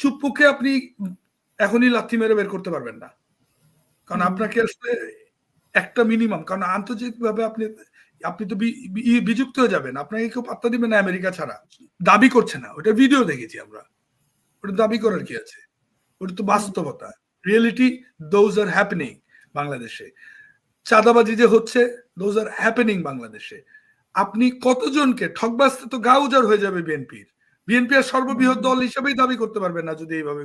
চুপ্পুকে আপনি এখনই লাথি মেরে বের করতে পারবেন না। কারণ আপনাকে আসলে একটা মিনিমাম কারণ আন্তর্জাতিকভাবে আপনি আপনি তো বিযুক্ত হয়ে যাবেন। আপনাকে কেউ পাত্তা দিবে না আমেরিকা ছাড়া। দাবি করছে না। ওটা ভিডিও দেখেছি আমরা। ওটা দাবি করার কি আছে? ওটা তো বাস্তবতা। রিয়েলিটি দোজ আর হ্যাপেনিং বাংলাদেশে। চাঁদাবাজি যে হচ্ছে দোজ আর হ্যাপেনিং বাংলাদেশে। আপনি কতজনকে ঠকবাসতে তো গা উজাড় হয়ে যাবে বিএনপির। বিএনপি আর সর্ববৃহৎ দল হিসেবেই দাবি করতে পারবে না যদি এইভাবে,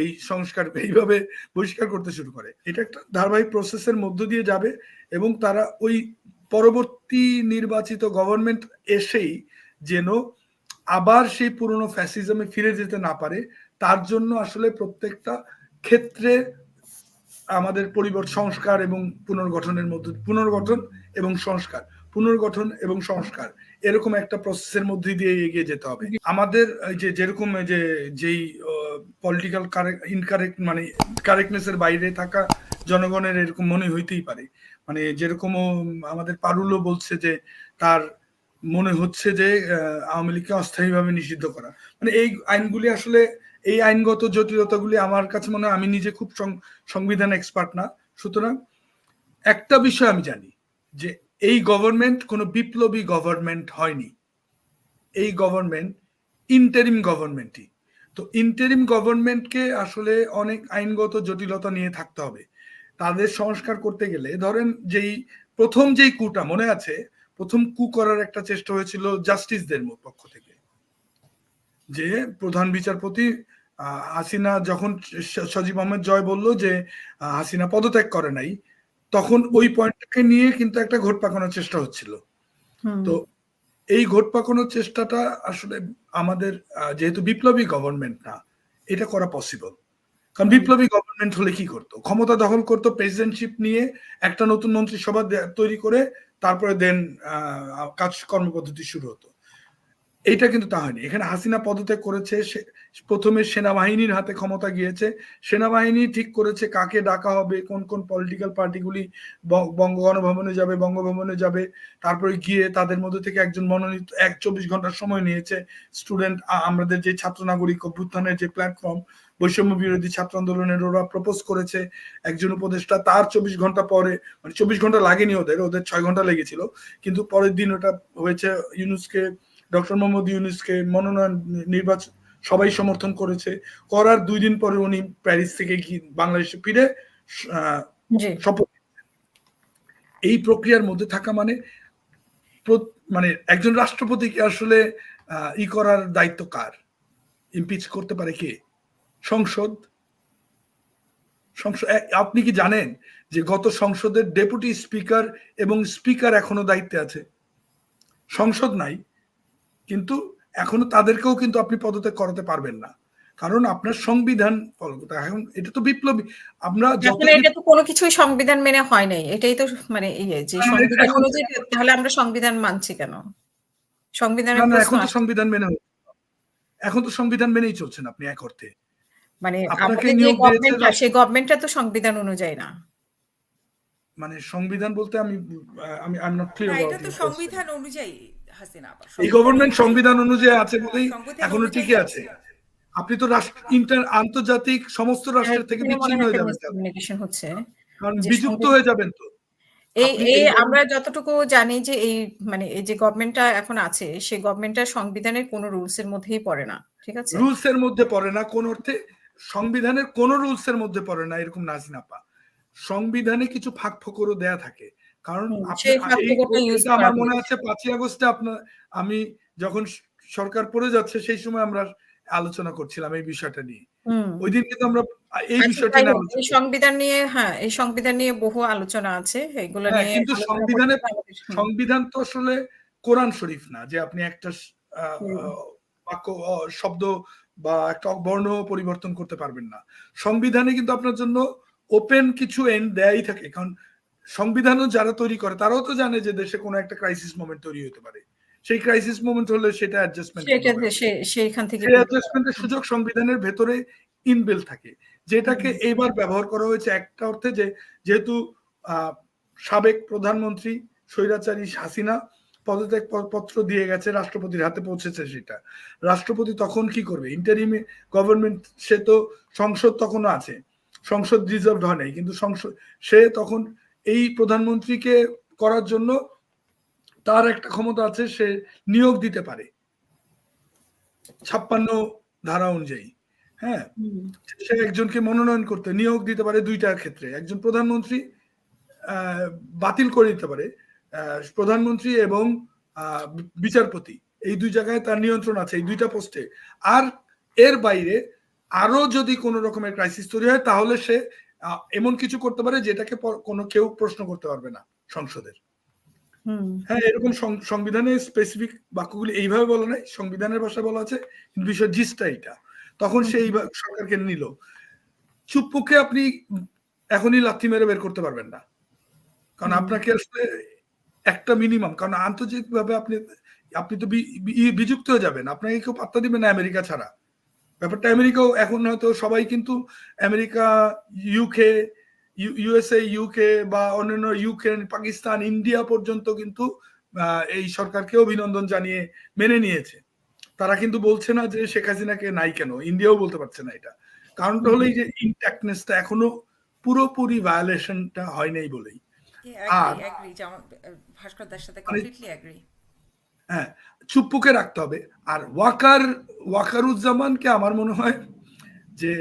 এই সংস্কার, এইভাবে বহিষ্কার করতে শুরু করে। এটা একটা ধারাবাহিক প্রসেসের মধ্য দিয়ে যাবে এবং তারা ওই পরবর্তী নির্বাচিত গভর্নমেন্ট এসেই যেন আবার সেই পুরনো ফ্যাসিজমে ফিরে যেতে না পারে, তার জন্য আসলে প্রত্যেকটা ক্ষেত্রে আমাদের পরিবর্ত, সংস্কার এবং পুনর্গঠনের মধ্যে, পুনর্গঠন এবং সংস্কার, পুনর্গঠন এবং সংস্কার এরকম একটা প্রসেসের মধ্যে দিয়ে এগিয়ে যেতে হবে। আমাদের যে যেরকম যে যেই পলিটিক্যাল ইনকারেক্ট মানে কারেক্টনেসের বাইরে থাকা জনগণের এরকম মনে হইতেই পারে। মানে যেরকম আমাদের পারুলও বলছে যে তার মনে হচ্ছে যে আওয়ামী লীগকে অস্থায়ীভাবে নিষিদ্ধ করা। মানে এই আইনগুলি আসলে, এই আইনগত জটিলতাগুলি আমার কাছে মনে হয় আমি নিজে খুব সংবিধান এক্সপার্ট না। সুতরাং একটা বিষয় আমি জানি যে এই গভর্নমেন্ট কোনো বিপ্লবী গভর্নমেন্ট হয়নি। এই গভর্নমেন্ট ইন্টারিম গভর্নমেন্টই তো ইন্টারিম গভর্নমেন্টকে আসলে অনেক আইনগত জটিলতা নিয়ে থাকতে হবে। তাদের সংস্কার করতে গেলে ধরেন যেই প্রথম যেই কুটা মনে আছে, প্রথম কু করার একটা চেষ্টা হয়েছিল জাস্টিসদের পক্ষ থেকে। যে প্রধান বিচারপতি হাসিনা যখন সজীব আহমেদ জয় বলল যে হাসিনা পদত্যাগ করে নাই তখন ওই পয়েন্টটাকে নিয়ে কিন্তু একটা ঘোট পাকানোর চেষ্টা হচ্ছিল। তো এই ঘোট পাকানোর চেষ্টাটা আসলে আমাদের যেহেতু বিপ্লবী গভর্নমেন্ট না এটা করা পসিবল কারণ বিপ্লবী গভর্নমেন্ট হলে কি করতো? ক্ষমতা দখল করতো প্রেসিডেন্টশিপ নিয়ে একটা নতুন মন্ত্রিসভা তৈরি করে তারপরে দেন কাজ কর্মপদ্ধতি শুরু হতো। এইটা কিন্তু তা হয়নি। এখানে হাসিনা পদত্যাগ করেছে প্রথমে সেনাবাহিনীর হাতে ক্ষমতা গিয়েছে। সেনাবাহিনী ঠিক করেছে কাকে ডাকা হবে, কোন কোন পলিটিক্যাল পার্টিগুলি বঙ্গ গণভবনে যাবে, বঙ্গভবনে যাবে। তারপরে গিয়ে তাদের মধ্যে থেকে একজন মনোনীত, এক চব্বিশ ঘণ্টার সময় নিয়েছে স্টুডেন্ট আমাদের যে ছাত্র নাগরিক অভ্যুত্থানের যে প্ল্যাটফর্ম বৈষম্য বিরোধী ছাত্র আন্দোলনের ওরা প্রপোজ করেছে একজন উপদেষ্টা। তার চব্বিশ ঘণ্টা পরে মানে চব্বিশ ঘণ্টা লাগেনি ওদের ওদের ছয় ঘণ্টা লেগেছিল। কিন্তু পরের দিন ওটা হয়েছে ইউনুসকে ডক্টর মোহাম্মদ ইউনুসকে মনোনয়ন নির্বাচন সবাই সমর্থন করেছে। করার দুই দিন পরে উনি প্যারিস থেকে গিয়ে বাংলাদেশে ফিরে শপথ এই প্রক্রিয়ার মধ্যে থাকা মানে মানে একজন রাষ্ট্রপতিকে আসলে ই করার দায়িত্ব কার? ইমপিচ করতে পারে কে? সংসদ? সংসদ আপনি কি জানেন যে গত সংসদের ডেপুটি স্পিকার এবং স্পিকার এখনও দায়িত্বে আছে? সংসদ নাই। কিন্তু এখনও তাদেরকেও কিন্তু আপনি পদত্যাগ করাতে পারবেন না। কারণ আপনার সংবিধান। এখন এটা তো বিপ্লবী। আমরা এটা তো কোনো কিছুই সংবিধান মেনে হয় নাই। এটাই তো মানে ইয়ে যে সংবিধান অনুযায়ী তাহলে আমরা সংবিধান মানছি কেন? সংবিধানের না না প্রশ্ন এখন তো সংবিধান মেনে এখন তো সংবিধান মেনেই চলছেন আপনি এক অর্থে। মানে আপনাকে নিয়োগ দিয়েছে সেই গভর্নমেন্টটা তো সংবিধান অনুযায়ী না। মানে সংবিধান বলতে আমি আমি আই এম নট ক্লিয়ার এটা তো সংবিধান অনুযায়ী। হাসিনা এই গভর্নমেন্ট সংবিধান অনুযায়ী আছে বলেই এখনও ঠিকই আছে। আপনি তো রাষ্ট্র ইন্টার আন্তর্জাতিক সমস্ত রাষ্ট্রের থেকে বিচ্ছিন্ন হয়ে যাবেন হচ্ছে। কারণ বিযুক্ত হয়ে যাবেন তো। এই এই আমরা যতটুকু জানি যে এই মানে এই যে গভর্নমেন্টটা এখন আছে সেই গভর্নমেন্টটা সংবিধানের কোনো রুলস এর মধ্যেই পড়ে না ঠিক আছে? রুলস এর মধ্যে পড়ে না কোন অর্থে সংবিধানের কোন রুলস এর মধ্যে পড়ে না এরকম নাজিনাপা। সংবিধানে কিছু ফাঁক ফোকরও দেয়া থাকে। কারণ আমার মনে আছে পাঁচই আগস্টে আপনার আমি যখন সরকার পড়ে যাচ্ছে সেই সময় আমরা আলোচনা করছিলাম এই বিষয়টা নিয়ে। ওই দিন কিন্তু আমরা এই আচ্ছা, বিষয়টা নিয়ে সংবিধান নিয়ে হ্যাঁ এই সংবিধান নিয়ে বহু আলোচনা আছে এগুলো হ্যাঁ, নিয়ে কিন্তু সংবিধানে সংবিধান তো আসলে কোরআন শরীফ না যে আপনি একটা বাক্য শব্দ বা একটা বর্ণ পরিবর্তন করতে পারবেন না। সংবিধানে কিন্তু আপনার জন্য ওপেন কিছু এন্ড দেয়াই থাকে কারণ সংবিধানও যারা তৈরি করে তারাও তো জানে যে দেশে কোনো একটা ক্রাইসিস মোমেন্ট তৈরি হতে পারে। সেই ক্রাইসিস মোমেন্ট হলে সেটা অ্যাডজাস্টমেন্ট সেইখান থেকে অ্যাডজাস্টমেন্টের সুযোগ সংবিধানের ভেতরে ইনবিল থাকে যেটাকে এইবার ব্যবহার করা হয়েছে একটা অর্থে যে যেহেতু সাবেক প্রধানমন্ত্রী স্বৈরাচারী হাসিনা পদত্যাগ পত্র দিয়ে গেছে রাষ্ট্রপতির হাতে পৌঁছেছে সেটা। রাষ্ট্রপতি তখন কি করবে? ইন্টারিমে গভর্নমেন্ট সে তো সংসদ তখনও আছে। সংসদ রিজার্ভ হয় নাই কিন্তু সংসদ সে তখন এই প্রধানমন্ত্রীকে করার জন্য তার একটা ক্ষমতা আছে সে নিয়োগ দিতে পারে। ছাপ্পান্ন ধারা অনুযায়ী হ্যাঁ? সে একজনকে মনোনয়ন করতে নিয়োগ দিতে পারে দুইটার ক্ষেত্রে। একজন প্রধানমন্ত্রী আহ, বাতিল করে দিতে পারে প্রধানমন্ত্রী এবং আহ, বিচারপতি। এই দুই জায়গায় তার নিয়ন্ত্রণ আছে এই দুইটা পোস্টে। আর এর বাইরে আরও যদি কোনো রকমের ক্রাইসিস তৈরি হয় তাহলে সে এমন কিছু করতে পারে যেটাকে কোনো কেউ প্রশ্ন করতে পারবে না সংসদের। হ্যাঁ এরকম সং- সংবিধানে স্পেসিফিক বাক্যগুলি এইভাবে বলা নাই সংবিধানের ভাষায় বলা আছে বিষয় জিসটা এইটা। তখন সেই সরকারকে নিল। চুপ্পুকে আপনি এখনই লাথি মেরে বের করতে পারবেন না। কারণ আপনাকে আসলে একটা মিনিমাম কারণ আন্তর্জাতিকভাবে আপনি আপনি তো বিযুক্ত হয়ে যাবেন। আপনাকে কেউ পাত্তা দিবে না আমেরিকা ছাড়া। ব্যাপারটা আমেরিকাও এখন হয়তো সবাই কিন্তু আমেরিকা ইউকে ইউএসএ ইউকে বা অন্যান্য ইউক্রেন পাকিস্তান ইন্ডিয়া পর্যন্ত কিন্তু এই সরকারকে অভিনন্দন জানিয়ে মেনে নিয়েছে। তারা কিন্তু বলছে না যে শেখ হাসিনাকে নাই কেন ইন্ডিয়াও বলতে পারছে না এটা। কারণটা হলো এই যে ইনট্যাক্টনেসটা এখনও পুরোপুরি ভায়োলেশনটা হয় নাই বলেই। আর- ভাস্কর দার সাথে মানে- কমপ্লিটলি অ্যাগ্রি হ্যাঁ চুপ্পুকে রাখতে হবে। আর ওয়াকার ওয়াকারুজ্জামানকে আমার মনে হয় যে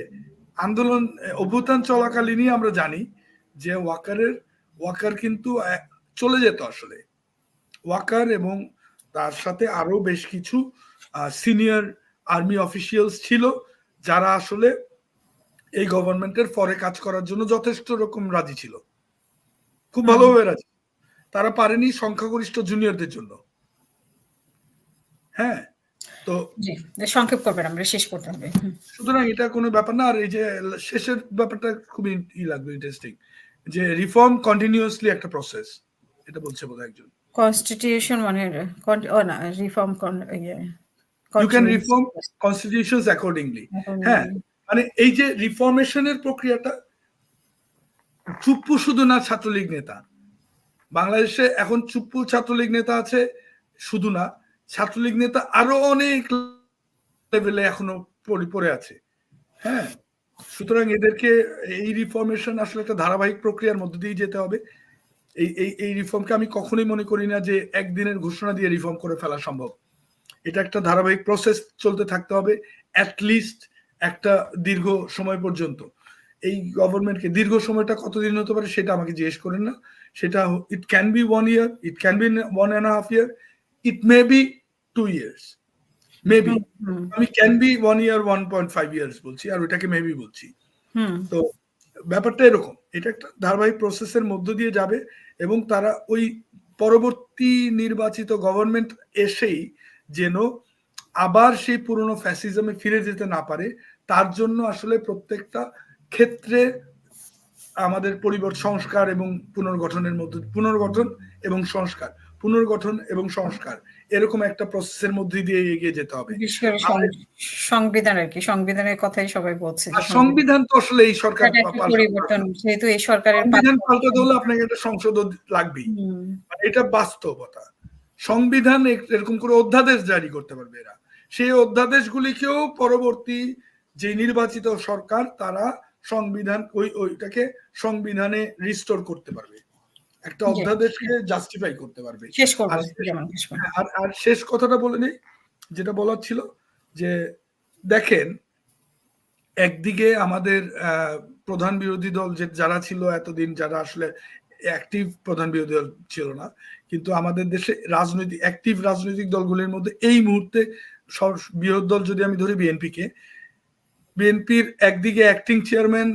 আন্দোলন অভ্যুত্থান চলাকালীনই আমরা জানি যে ওয়াকারের ওয়াকার কিন্তু চলে যেত আসলে। ওয়াকার এবং তার সাথে আরও বেশ কিছু সিনিয়র আর্মি অফিসিয়ালস ছিল যারা আসলে এই গভর্নমেন্টের পরে কাজ করার জন্য যথেষ্ট রকম রাজি ছিল। খুব ভালোভাবে রাজি। তারা পারেনি সংখ্যাগরিষ্ঠ জুনিয়রদের জন্য। হ্যাঁ তো সংক্ষেপ করবেন আমরা শেষ করতে হবে। সুতরাং এটা কোনো ব্যাপার না আর এই যে শেষের ব্যাপারটা খুবই ই লাগবে ইন্টারেস্টিং যে রিফর্ম কন্টিনিউয়াসলি একটা প্রসেস এটা বলছে বোধ একজন। কনস্টিটিউশন মানে ও না reform you can reform constitutions accordingly হ্যাঁ মানে এই যে রিফর্মেশনের প্রক্রিয়াটা চুপ্পু শুধু না ছাত্রলীগ নেতা। বাংলাদেশে এখন চুপ্পু ছাত্রলীগ নেতা আছে শুধু না ছাত্রলীগ নেতা আরও অনেক লেভেলে এখনও পড়ে- আছে। হ্যাঁ? সুতরাং এদেরকে এই রিফর্মেশন আসলে একটা ধারাবাহিক প্রক্রিয়ার মধ্যে দিয়ে যেতে হবে। এই এই এই রিফর্মকে আমি কখনোই মনে করি না যে একদিনের ঘোষণা দিয়ে রিফর্ম করে ফেলা সম্ভব। এটা একটা ধারাবাহিক প্রসেস চলতে থাকতে হবে অ্যাটলিস্ট একটা দীর্ঘ সময় পর্যন্ত। এই গভর্নমেন্টকে দীর্ঘ সময়টা কতদিন হতে পারে সেটা আমাকে জিজ্ঞেস করেন না। সেটা it can be one year it can be one and half year it may be two years maybe আমি can be one year one point five years বলছি আর ওইটাকে মেবি বলছি। তো ব্যাপারটা এরকম এটা একটা ধারাবাহিক প্রসেসের মধ্য দিয়ে যাবে এবং তারা ওই পরবর্তী নির্বাচিত গভর্নমেন্ট এসেই যেন আবার সেই পুরনো ফ্যাসিজমে ফিরে যেতে না পারে তার জন্য আসলে প্রত্যেকটা ক্ষেত্রে আমাদের পরিবর্তন সংস্কার এবং পুনর্গঠনের মধ্যে পুনর্গঠন এবং সংস্কার। পুনর্গঠন এবং সংস্কার। এরকম একটা প্রসেসের মধ্যে দিয়ে এগিয়ে যেতে হবে। বিশেষ করে সং- সংবিধান আর কি। সংবিধানের কথাই সবাই বলছে সংবিধান তো আসলে এই সরকার পরিবর্তন যেহেতু এই সরকারের সংবিধান পাল্টাতে হলে আপনাকে একটা সংসদ লাগবেই। এটা বাস্তবতা। সংবিধান এরকম করে অধ্যাদেশ জারি করতে পারবে এরা। সেই অধ্যাদেশগুলিকেও পরবর্তী যে নির্বাচিত সরকার তারা সংবিধান ওই ওইটাকে সংবিধানে রিস্টোর করতে পারবে। একটা অধ্যাদেশকে জাস্টিফাই করতে পারবে। শেষ আর- আর শেষ কথাটা বলে নেই যেটা বলার ছিল যে দেখেন একদিকে আমাদের প্রধান বিরোধী দল যে যারা ছিল এতদিন যারা আসলে অ্যাক্টিভ প্রধান বিরোধী দল ছিল না কিন্তু আমাদের দেশে রাজনৈতিক অ্যাক্টিভ রাজনৈতিক দলগুলির মধ্যে এই মুহূর্তে সব- বৃহৎ দল যদি আমি ধরি বিএনপি কে বিএনপির একদিকে অ্যাক্টিং চেয়ারম্যান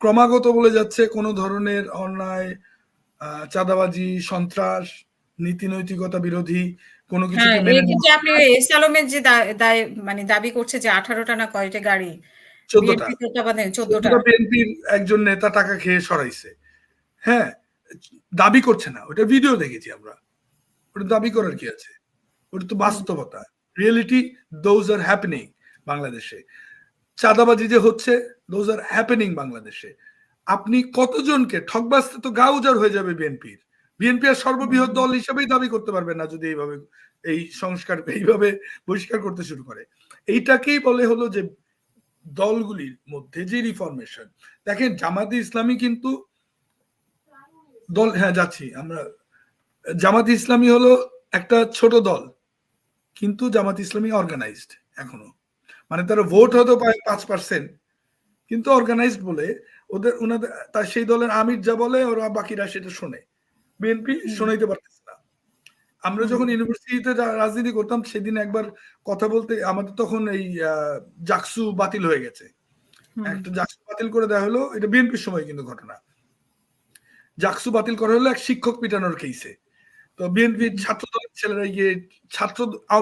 ক্রমাগত বলে যাচ্ছে কোনো ধরনের অন্যায় চাঁদাবাজি সন্ত্রাস নীতি নৈতিকতা বিরোধী কোনো হ্যাঁ কিছুকে এই মেনে যে নেওয়া আপনি এস যে মানে দাবি করছে যে আঠারোটা না কয়টা গাড়ি চোদ্দটা। বিএনপির একজন নেতা টাকা খেয়ে সরাইছে। হ্যাঁ দাবি করছে না। ওটা ভিডিও দেখেছি আমরা। ওটা দাবি করার কি আছে? ওটা তো বাস্তবতা। রিয়েলিটি দোজ আর হ্যাপেনিং বাংলাদেশে। চাঁদাবাজি যে হচ্ছে দোজ আর হ্যাপেনিং বাংলাদেশে। আপনি কতজনকে ঠকবাজতে তো গা উজাড় হয়ে যাবে বিএনপির। বিএনপি আর সর্ববৃহৎ দল হিসেবেই দাবি করতে পারবে না যদি এইভাবে, এই সংস্কার, এইভাবে বহিষ্কার করতে শুরু করে। এইটাকেই বলে হলো যে দলগুলির মধ্যে যে রিফরমেশন দেখেন জামাতে ইসলামী কিন্তু দল হ্যাঁ যাচ্ছি আমরা। জামাত ইসলামী হলো একটা ছোট দল, কিন্তু জামাত ইসলামী অর্গানাইজড এখনও। মানে তারা ভোট হয়তো পায় পাঁচ পার্সেন্ট কিন্তু অর্গানাইজড বলে ওদের ওনাদের তার সেই দলের আমির যা বলে ওরা বাকিরা সেটা শোনে। বিএনপি শোনাইতে পারতেছে না। আমরা যখন ইউনিভার্সিটিতে রাজনীতি করতাম সেদিন একবার কথা বলতে আমাদের তখন এই জাকসু বাতিল হয়ে গেছে। একটা জাকসু বাতিল করে দেওয়া হলো এটা বিএনপির সময় কিন্তু ঘটনা। জাকসু বাতিল করা হলো এক শিক্ষক পিটানোর কেসে তো বিএনপির ছাত্র দলের ছেলেরা গিয়ে ছাত্র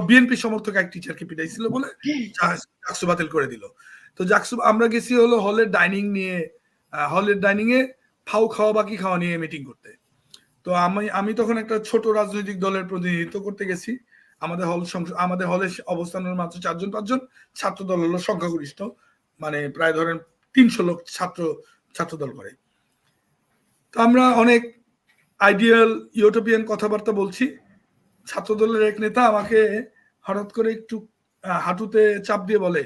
বিএনপি সমর্থক এক টিচারকে পিটাইছিল বলে জাকসু বাতিল করে দিল। তো জাকসু আমরা গেছি হলো হলের ডাইনিং নিয়ে হলের ডাইনিং এ ফাউ খাওয়া বাকি খাওয়া নিয়ে মিটিং করতে। তো আমি আমি তখন একটা ছোট রাজনৈতিক দলের প্রতিনিধিত্ব করতে গেছি। আমাদের হল আমাদের হলে অবস্থানের মাত্র চারজন, পাঁচজন ছাত্র দল হলো সংখ্যাগরিষ্ঠ মানে প্রায় ধরেন তিনশো লোক ছাত্র ছাত্র দল করে। তো আমরা অনেক আইডিয়াল ইউটোপিয়ান কথাবার্তা বলছি। ছাত্র দলের এক নেতা আমাকে হঠাৎ করে একটু হাঁটুতে চাপ দিয়ে বলে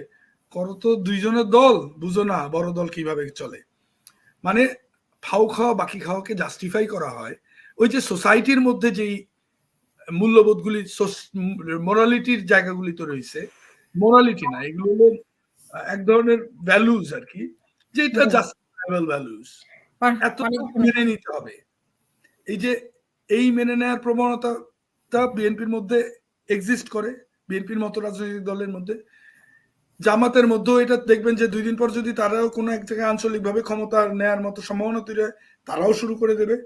করো তো দুইজনের দল বুঝো না বড় দল কীভাবে চলে। মানে ফাউ খাওয়া বাকি খাওয়াকে জাস্টিফাই করা হয়। ওই যে সোসাইটির মধ্যে যেই মূল্যবোধগুলি মোরালিটির জায়গাগুলি তো রয়েছে। মোরালিটি না এগুলো হলো এক ধরনের ভ্যালুজ আর কি যেটা জাস্টিফাইবল ভ্যালুজ এত মেনে নিতে হবে। এই যে এই মেনে নেওয়ার প্রবণতাটা বিএনপির মধ্যে এক্সিস্ট করে বিএনপির মতো রাজনৈতিক দলের মধ্যে। জামাতের মধ্যেও এটা দেখবেন যে দুই দিন পর যদি তারাও কোনো এক জায়গায় আঞ্চলিকভাবে ক্ষমতা নেয়ার মতো সম্ভাবনা তৈরি হয়, তারাও শুরু করে দেবে।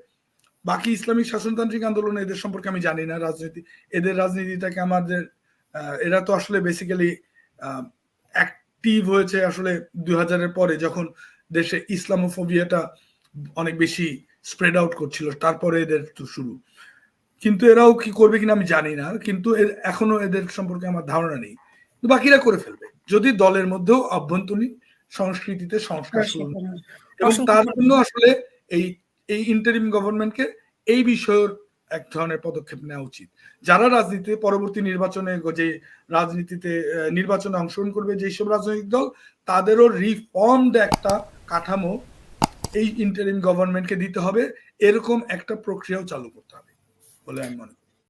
বাকি ইসলামিক শাসনতান্ত্রিক আন্দোলন এদের সম্পর্কে আমি জানি না, রাজনীতি, এদের রাজনীতিটাকে আমাদের এরা তো আসলে বেসিক্যালি অ্যাক্টিভ হয়েছে আসলে দুই হাজারের পরে যখন দেশে ইসলামোফোবিয়াটা অনেক বেশি স্প্রেড আউট করছিল, তারপরে এদের তো শুরু। কিন্তু এরাও কি করবে কিনা আমি জানি না, কিন্তু এখনও এদের সম্পর্কে আমার ধারণা নেই। বাকিরা করে ফেলবে। যদি দলের মধ্যেও অভ্যন্তরীণ সংস্কৃতিতে সংস্কার শুরু হয়। এবং তার জন্য আসলে এই এই ইন্টারিম গভর্নমেন্টকে এই বিষয়ের এক ধরনের পদক্ষেপ নেওয়া উচিত। যারা রাজনীতিতে পরবর্তী নির্বাচনে যে রাজনীতিতে নির্বাচনে অংশগ্রহণ করবে যেসব রাজনৈতিক দল তাদেরও রিফর্মড একটা কাঠামো এই ইন্টারিম গভর্নমেন্টকে দিতে হবে। এরকম একটা প্রক্রিয়াও চালু করতে হবে বলে আমি মনে করি।